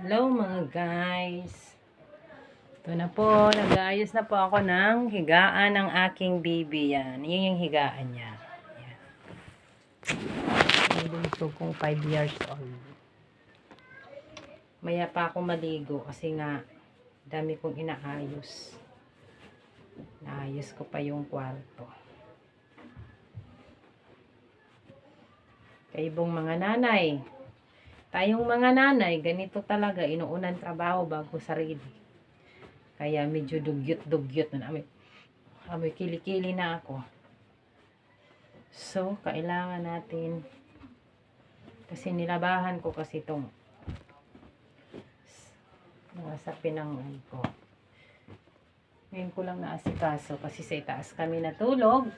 Hello mga guys. Ito na po, nag-aayos na po ako ng higaan ng aking baby yan. Yan yung higaan niya. Yan. Nandun ito kung 5 years old. Maya pa ako maligo kasi nga dami kong inaayos. Naayos ko pa yung kwarto. Kaibong mga nanay, Tayong mga nanay, ganito talaga, inuunan trabaho bago sarili. Kaya medyo dugyot-dugyot na amoy, amoy kilikili na ako. So, kailangan natin, kasi nilabahan ko kasi itong mga sapin ng ano ko. Ngayon ko lang naasikaso kasi sa itaas kami natulog.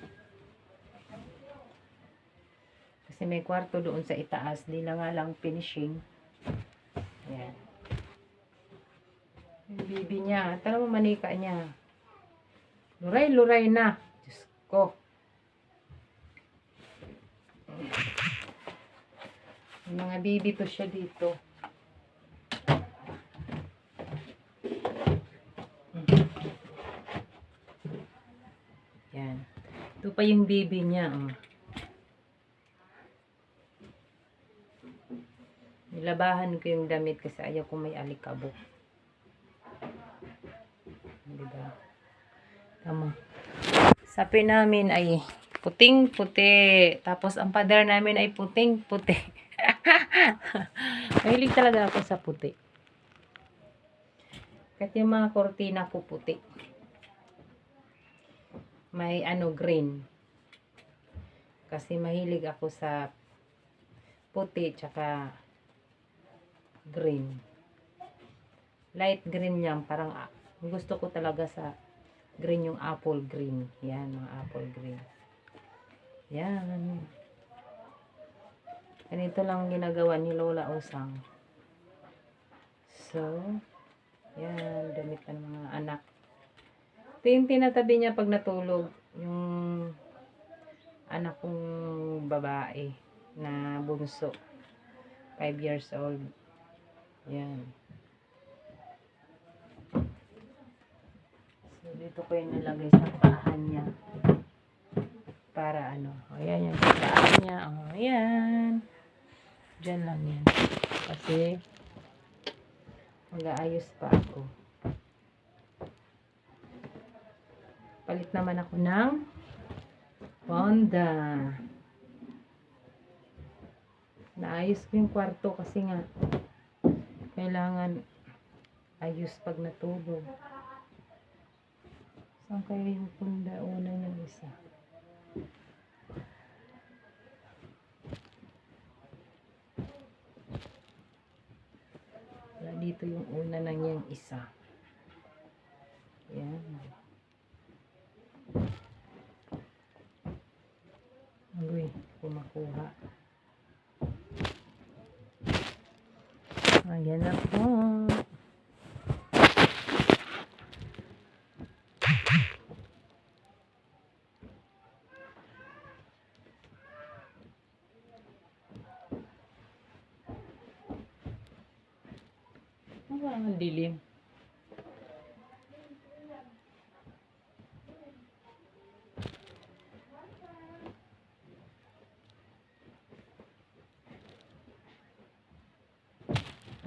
Kasi may kwarto doon sa itaas. Di na nga lang finishing. Ayan. Yung bibi niya. Tara mo manika niya. Luray-luray na. Diyos ko. May mga bibi to siya dito. Yan. Ito pa yung bibi niya. Oh. Nilabahan ko yung damit kasi ayaw ko may alikabok. Diba? Tama. Sapi namin ay puting-puti. Tapos ang pader namin ay puting-puti. Mahilig talaga ako sa puti. Kahit yung mga kortina ko puti. May ano green. Kasi mahilig ako sa puti tsaka green. Light green yan. Parang ah, gusto ko talaga sa green yung apple green. Yan, mga apple green. Yan. Ganito lang ginagawa ni Lola Osang. So, yan, damit ng mga anak. Ito yung tinatabi niya pag natulog. Yung anak kong babae na bunso. 5 years old. Yan. So, dito ko yung nilagay sa paahan niya. Para ano. Ayan yung sa paahan niya. Ayan. Diyan lang yan. Kasi, mag-aayos pa ako. Palit naman ako ng Honda. Naayos ko yung kwarto kasi nga kailangan ayos pag natulog. Saan kaya yung punda una yung isa? Wala dito yung una na niyang isa. Yan. Agoy, kumakuha. Ayan na po. Ano ang dilim?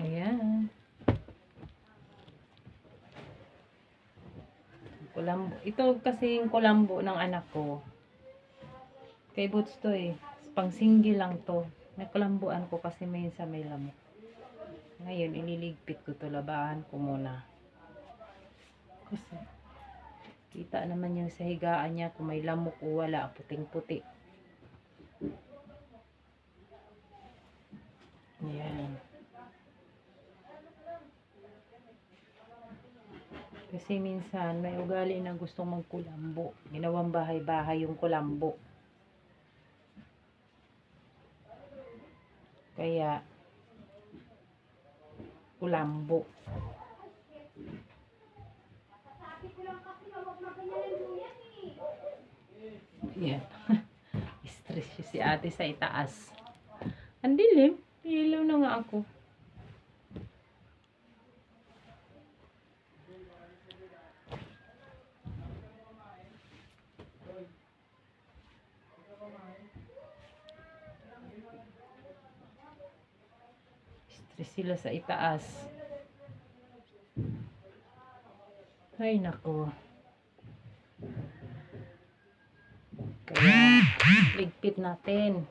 Ayan. Kulambo. Ito kasi yung kulambo ng anak ko. Kay Boots to eh. Pang single lang to. Nakulambuan ko kasi may sa may lamok. Ngayon, iniligpit ko to. Labahan ko muna. Kasi, kita naman yung sa higaan niya kung may lamok o wala. Puting-puti. Ayan. Kasi minsan may ugali na gustong magkulambo. Ginawang bahay-bahay yung kulambo. Kaya kulambo. Yan. Stress si ate sa itaas. Ang dilim. Ilaw na nga ako. Sila sa itaas. Ay, nako. Kaya, ligpit natin.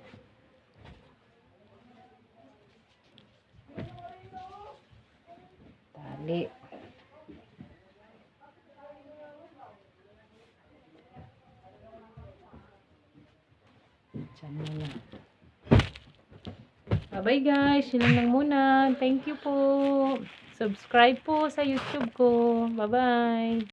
Tali. Diyan muna. Bye guys. Yun lang muna. Thank you po. Subscribe po sa YouTube ko. Bye-bye.